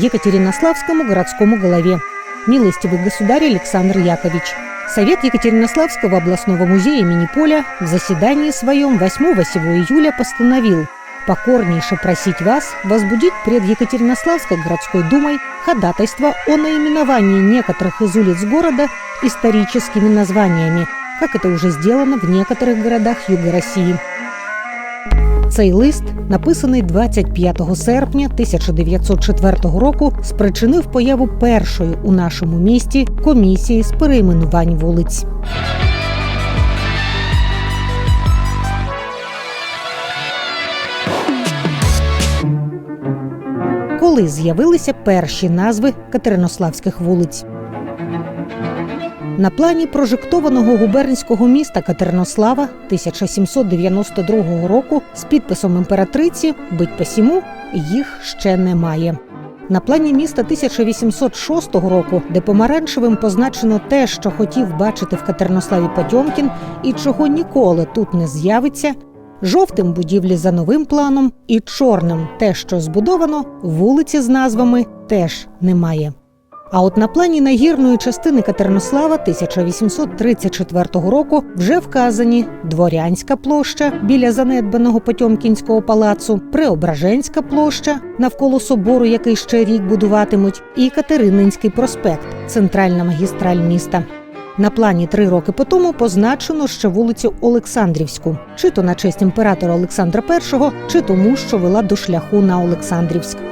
Екатеринославскому городскому голове. Милостивый государь Александр Якович. Совет Екатеринославского областного музея имени Поля в заседании своем 8 сего июля постановил покорнейше просить вас возбудить пред Екатеринославской городской думой ходатайство о наименовании некоторых из улиц города историческими названиями, как это уже сделано в некоторых городах Юга Росії. Цей лист, написаний 25 серпня 1904 року, спричинив появу першої у нашому місті комісії з перейменувань вулиць. Коли з'явилися перші назви катеринославських вулиць. На плані прожектованого губернського міста Катеринослава 1792 року з підписом імператриці бить посіму їх ще немає. На плані міста 1806 року, де помаранчевим позначено те, що хотів бачити в Катеринославі Потьомкін і чого ніколи тут не з'явиться, жовтим будівлі за новим планом і чорним те, що збудовано, вулиці з назвами теж немає. А от на плані нагірної частини Катеринослава 1834 року вже вказані Дворянська площа біля занедбаного Потьомкінського палацу, Преображенська площа навколо собору, який ще рік будуватимуть, і Катерининський проспект, центральна магістраль міста. На плані три роки по тому позначено ще вулицю Олександрівську, чи то на честь імператора Олександра І, чи тому, що вела до шляху на Олександрівськ.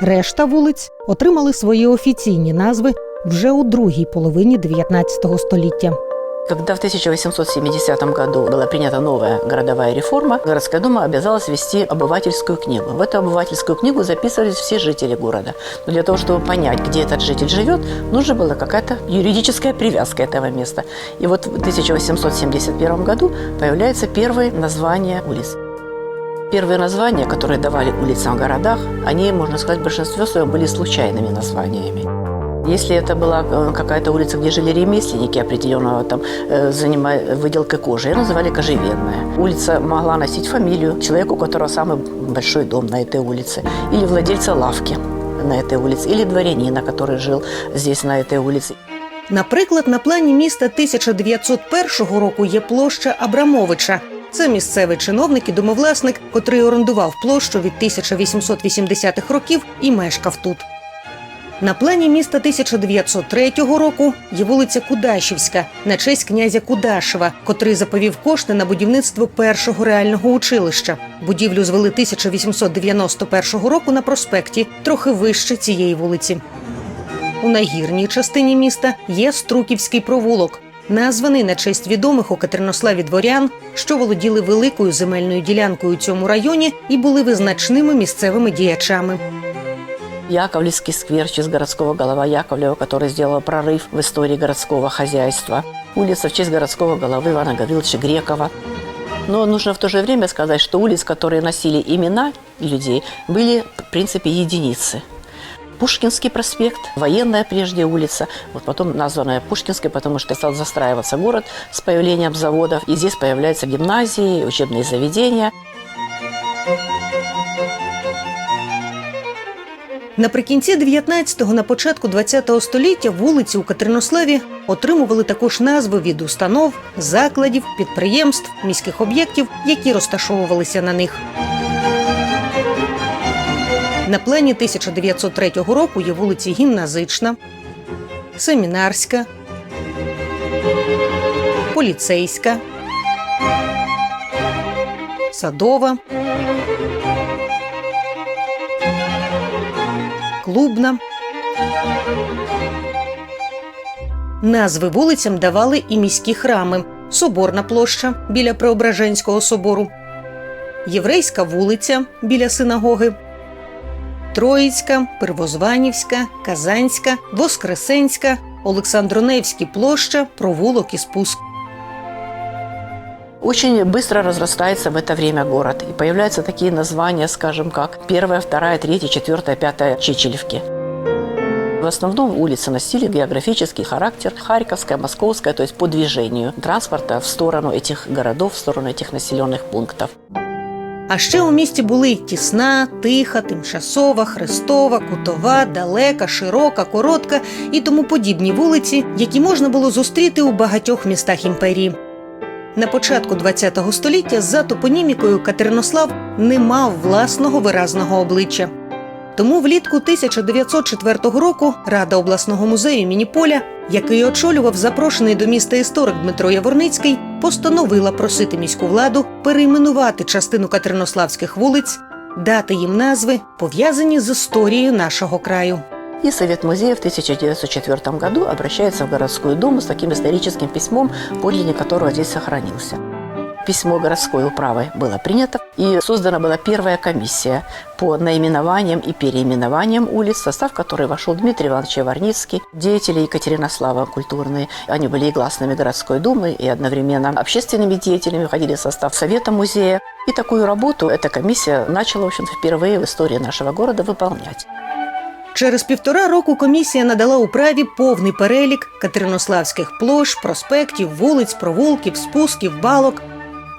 Решта вулиць отримали свої офіційні назви вже у другій половині 19 століття. Когда в 1870 году была принята новая городовая реформа, городская дума обязалась вести обывательскую книгу. В эту обывательскую книгу записывались все жители города. Но для того, чтобы понять, где этот житель живет, нужна была какая-то юридическая привязка этого места. И вот в 1871 году появляется первое название улиц. Первые названия, которые давали улицам в городах, они, можно сказать, в большинстве своем были случайными названиями. Если это была э, какая-то улица, где жили ремесленники определенного там э, занимая выделкой кожи, ее называли кожевенная. Улица могла носить фамилию человека, у которого самый большой дом на этой улице, или владельца лавки на этой улице, или дворянина, который жил здесь на этой улице. Наприклад, на плані міста 1901 року є площа Абрамовича. Це місцевий чиновник і домовласник, котрий орендував площу від 1880-х років і мешкав тут. На плані міста 1903 року є вулиця Кудашівська на честь князя Кудашева, котрий заповів кошти на будівництво першого реального училища. Будівлю звели 1891 року на проспекті, трохи вище цієї вулиці. У нагірній частині міста є Струківський провулок, названий на честь відомих у Катеринославі дворян, що володіли великою земельною ділянкою у цьому районі і були визначними місцевими діячами. Яковлевский сквер в честь городского голова Яковлева, который сделал прорыв в истории городского хозяйства. Улица в честь городского головы Ивана Гавриловича Грекова. Но нужно в то же время сказать, что улиц, которые носили имена людей, были, в принципе, единицы. Пушкинский проспект, военная прежде улица, вот потом названная Пушкинской, потому что стал застраиваться город с появлением заводов. И здесь появляются гимназии, учебные заведения. Наприкінці 19-го, на початку 20-го століття вулиці у Катеринославі отримували також назви від установ, закладів, підприємств, міських об'єктів, які розташовувалися на них. На плані 1903 року є вулиці Гімназична, Семінарська, Поліцейська, Садова, Клубна. Назви вулицям давали і міські храми: Соборна площа біля Преображенського собору, Єврейська вулиця біля синагоги, Троїцька, Первозванівська, Казанська, Воскресенська, Олександроневські площа, провулок і спуск. Очень быстро разрастается в это время город. И появляются такие названия, скажем, как первая, вторая, третья, четвертая, пятая Чечелевки. В основном улицы носили географический характер Харьковская, Московская, то есть по движению транспорта в сторону этих городов, в сторону этих населенных пунктов. А ще у місті були тісна, тиха, тимчасова, хрестова, кутова, далека, широка, коротка і тому подібні вулиці, які можна було зустріти у багатьох містах імперії. На початку ХХ століття за топонімікою Катеринослав не мав власного виразного обличчя. Тому влітку 1904 року Рада обласного музею імені Поля, який очолював запрошений до міста історик Дмитро Яворницький, постановила просити міську владу перейменувати частину катеринославських вулиць, дати їм назви, пов'язані з історією нашого краю. И Совет музея в 1904 году обращается в городскую думу с таким историческим письмом, подлинник которого здесь сохранился Письмо городской управы было принято, и создана была первая комиссия по наименованиям и переименованиям улиц, в состав которой вошел Дмитрий Иванович Яворницкий, деятели Екатеринослава культурные. Они были и гласными городской думы, и одновременно общественными деятелями, входили в состав Совета музея. И такую работу эта комиссия начала, в общем-то, впервые в истории нашего города выполнять. Через півтора року комісія надала управі повний перелік катеринославських площ, проспектів, вулиць, провулків, спусків, балок.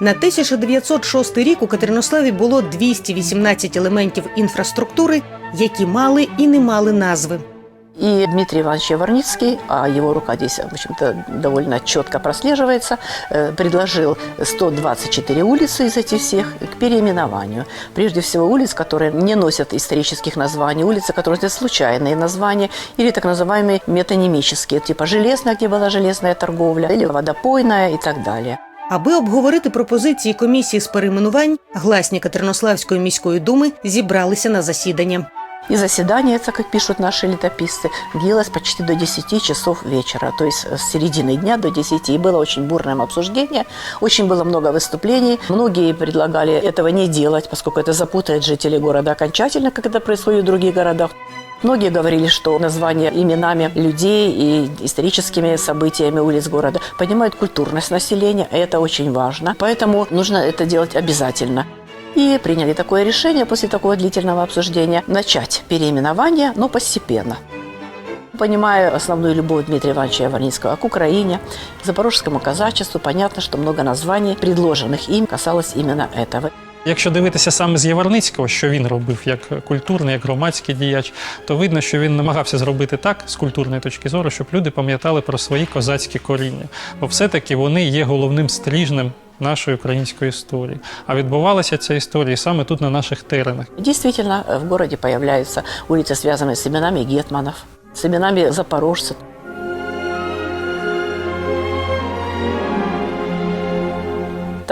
На 1906 рік у Катеринославі було 218 елементів інфраструктури, які мали і не мали назви. И Дмитрий Иванович Яворницкий, а его рука здесь, в общем-то, довольно четко прослеживается, э, предложил 124 улицы из этих всех к переименованию. Прежде всего улиц, которые не носят исторических названий, улицы, которые носят случайные названия, или так называемые метонимические, типа Железная, где была железная торговля, или Водопойная и так далее. Аби обговорити пропозиції комісії з перейменувань, гласні Катеринославської міської думи зібралися на засідання. И заседание, это, как пишут наши летописцы, длилось почти до 10 часов вечера, то есть с середины дня до 10. И было очень бурное обсуждение, очень было много выступлений. Многие предлагали этого не делать, поскольку это запутает жителей города окончательно, как это происходит в других городах. Многие говорили, что название именами людей и историческими событиями улиц города поднимают культурность населения, это очень важно. Поэтому нужно это делать обязательно. И приняли такое решение после такого длительного обсуждения начать переименование, но постепенно. Понимая основную любовь Дмитрия Ивановича Яворницкого к Украине, к запорожскому казачеству, понятно, что много названий, предложенных им, касалось именно этого. Якщо дивитися саме з Яворницького, що він робив як культурний, як громадський діяч, то видно, що він намагався зробити так з культурної точки зору, щоб люди пам'ятали про свої козацькі коріння. Бо все-таки вони є головним стріжнем нашої української історії. А відбувалася ця історія саме тут, на наших теренах. Действительно, в городе появляются улицы, связанные с именами гетманов, с именами запорожцев.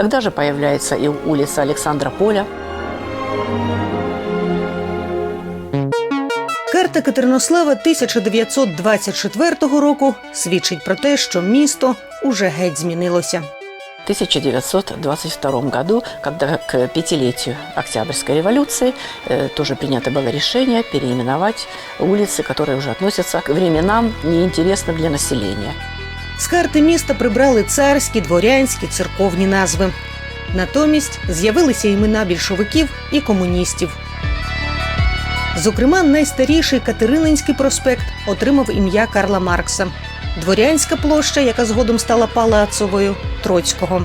Тогда же появляется и улица Александра Поля, Карта Катеринослава 1924 року свідчить про те, що місто уже геть змінилося. В 1922 году, когда к пятилетию Октябрьской революции э, тоже принято было решение переименовать улицы, которые уже относятся к временам неинтересным для населения. З карти міста прибрали царські, дворянські, церковні назви. Натомість з'явилися імена більшовиків і комуністів. Зокрема, найстаріший Катерининський проспект отримав ім'я Карла Маркса, Дворянська площа, яка згодом стала палацовою Троцького.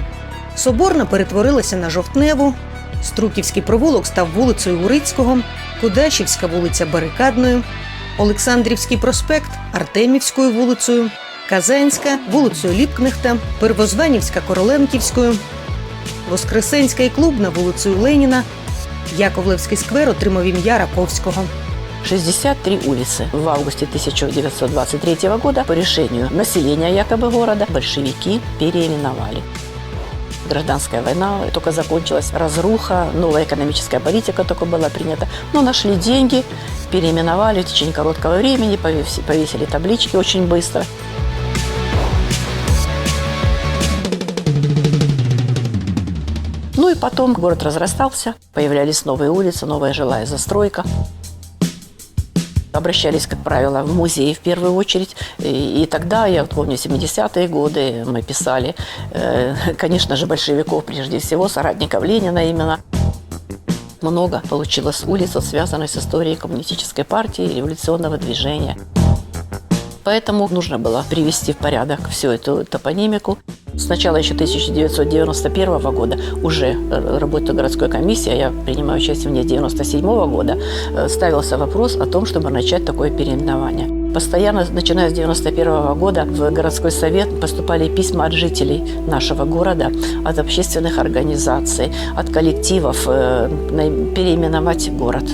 Соборна перетворилася на жовтневу, Струківський провулок став вулицею Урицького, Кудашівська вулиця Барикадною, Олександрівський проспект Артемівською вулицею, Казанська вулицею Ліпкнехта, Первозванівська Короленківською, Воскресенська і Клубна вулицею Леніна, Яковлевський сквер отримав ім'я Раковського. 63 улицы в августе 1923 года по решению населения якобы города большевики переименовали. Гражданская война только закончилась, разруха, новая экономическая политика только была принята. Но нашли деньги, переименовали в течение короткого времени, повесили, повесили таблички очень быстро. Потом город разрастался, появлялись новые улицы, новая жилая застройка. Обращались, как правило, в музей в первую очередь. И, и тогда, я помню, 70-е годы мы писали, э, конечно же, большевиков прежде всего, соратников Ленина именно. Много получилось улиц, связанных с историей коммунистической партии, революционного движения. Поэтому нужно было привести в порядок всю эту топонимику. С начала еще 1991 года уже э, работает городской комиссии, а я принимаю участие в ней 1997 года, э, ставился вопрос о том, чтобы начать такое переименование. Постоянно, начиная с 1991 года, в городской совет поступали письма от жителей нашего города, от общественных организаций, от коллективов э, переименовать город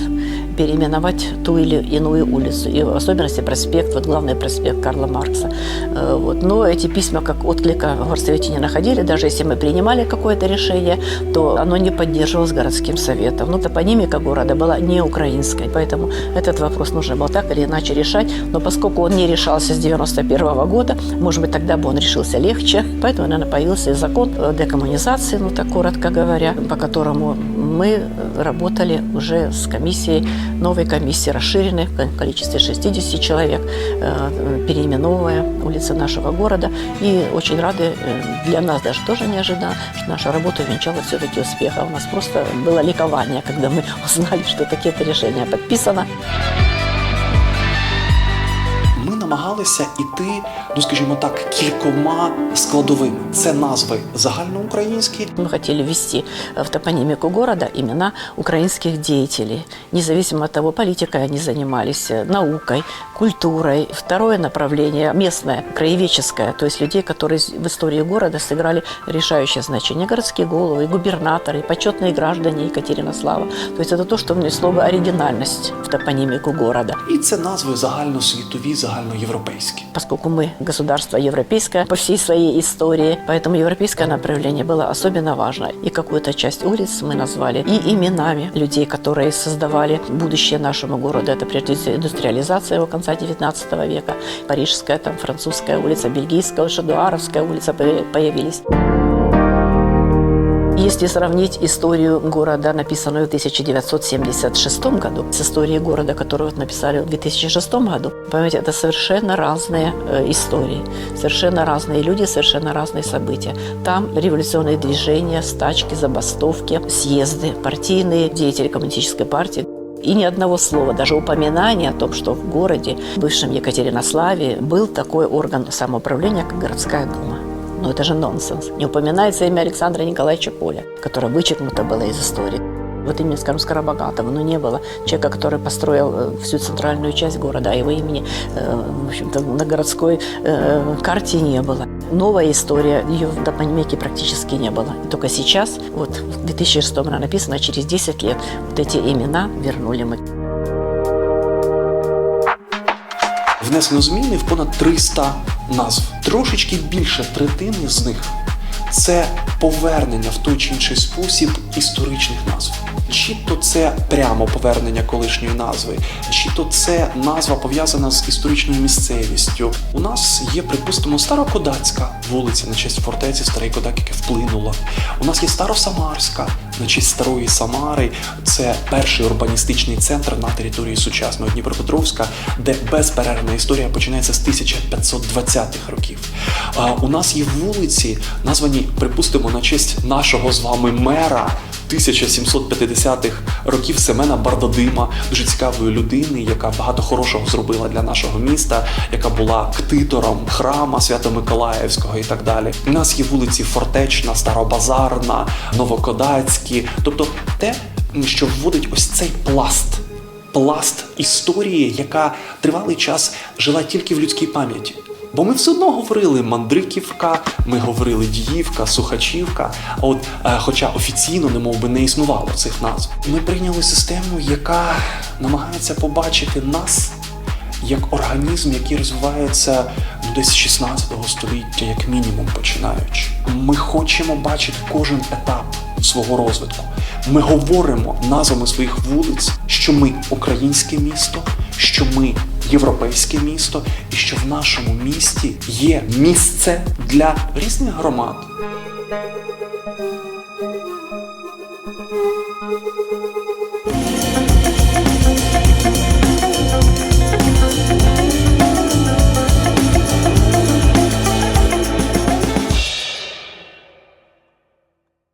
переименовать ту или иную улицу, и в особенности проспект, вот главный проспект Карла Маркса. Э, Вот. Но эти письма как отклика в горсовете не находили, даже если мы принимали какое-то решение, то оно не поддерживалось городским советом. Ну, топонимика города была не украинской, поэтому этот вопрос нужно было так или иначе решать, но поскольку он не решался с 91 года, может быть, тогда бы он решился легче, поэтому, наверное, появился и закон декоммунизации, ну, так коротко говоря, по которому мы работали уже с комиссией, новой комиссией, расширенной в количестве 60 человек, э, переименовывая улицы нашего города. И очень рады, э, для нас даже тоже неожиданно, что наша работа увенчала все-таки успеха. У нас просто было ликование, когда мы узнали, что такие-то решения подписано. Ми намагалися іти, ну скажімо так, кількома складовими. Це назви загальноукраїнські, Мы хотели ввести в топонимику города имена украинских деятелей, независимо от того, политикой они занимались, э, наукой, культурой. Второе направление – местное, краеведческое, то есть людей, которые с- в истории города сыграли решающее значение. Городские головы, губернаторы, почетные граждане Екатеринослава. То есть это то, что внесло бы оригинальность в топонимику города. і це назви загальносвітові, загальноєвропейські. Поскольку мы государство европейское по всей своей истории, поэтому европейское направление было особенно важно. И какую-то часть улиц мы назвали и именами людей, которые создавали будущее нашему городу. Это прежде всего индустриализация его конца XIX века, Парижская, там, французская улица, Бельгийская, Шадуаровская улица по- появились. Если сравнить историю города, написанную в 1976 году, с историей города, которую вот написали в 2006 году, понимаете, это совершенно разные э, истории, совершенно разные люди, совершенно разные события. Там революционные движения, стачки, забастовки, съезды, партийные деятели коммунистической партии. И ни одного слова, даже упоминания о том, что в городе, бывшем Екатеринославе, был такой орган самоуправления, как городская дума. Но это же нонсенс. Не упоминается имя Александра Николаевича Поля, которое вычеркнуто было из истории. Вот имени, скажем, Скоробогатого, но не было человека, который построил э, всю центральную часть города, а его имени, э, в общем-то, на городской э, карте не было. Новая история, ее в топонимике практически не было. И только сейчас, вот в 2006 она написана, через 10 лет вот эти имена вернули мы. Внесено зміни в понад 300 назв. Трошечки більше третини з них це повернення в той чи інший спосіб історичних назв. Чи то це прямо повернення колишньої назви, чи то це назва пов'язана з історичною місцевістю. У нас є, припустимо, Старокодацька вулиця на честь фортеці Старий Кодак, яке вплинуло. У нас є Старосамарська на честь Старої Самари. Це перший урбаністичний центр на території сучасного Дніпропетровська, де безперервна історія починається з 1520-х років. У нас є вулиці, названі, припустимо, на честь нашого з вами мера 1750-х років Семена Бардадима, дуже цікавої людини, яка багато хорошого зробила для нашого міста, яка була ктитором храма Свято-Миколаївського і так далі. У нас є вулиці Фортечна, Старобазарна, Новокодацькі, тобто те, що вводить ось цей пласт. Пласт історії, яка тривалий час жила тільки в людській пам'яті. Бо ми все одно говорили Мандриківка, ми говорили Діївка, Сухачівка. От, е, хоча офіційно не би не існувало цих назв, ми прийняли систему, яка намагається побачити нас як організм, який розвивається ну, десь з 16 століття, як мінімум починаючи. Ми хочемо бачити кожен етап свого розвитку. Ми говоримо назвами своїх вулиць, що ми українське місто, що ми європейське місто, і що в нашому місті є місце для різних громад.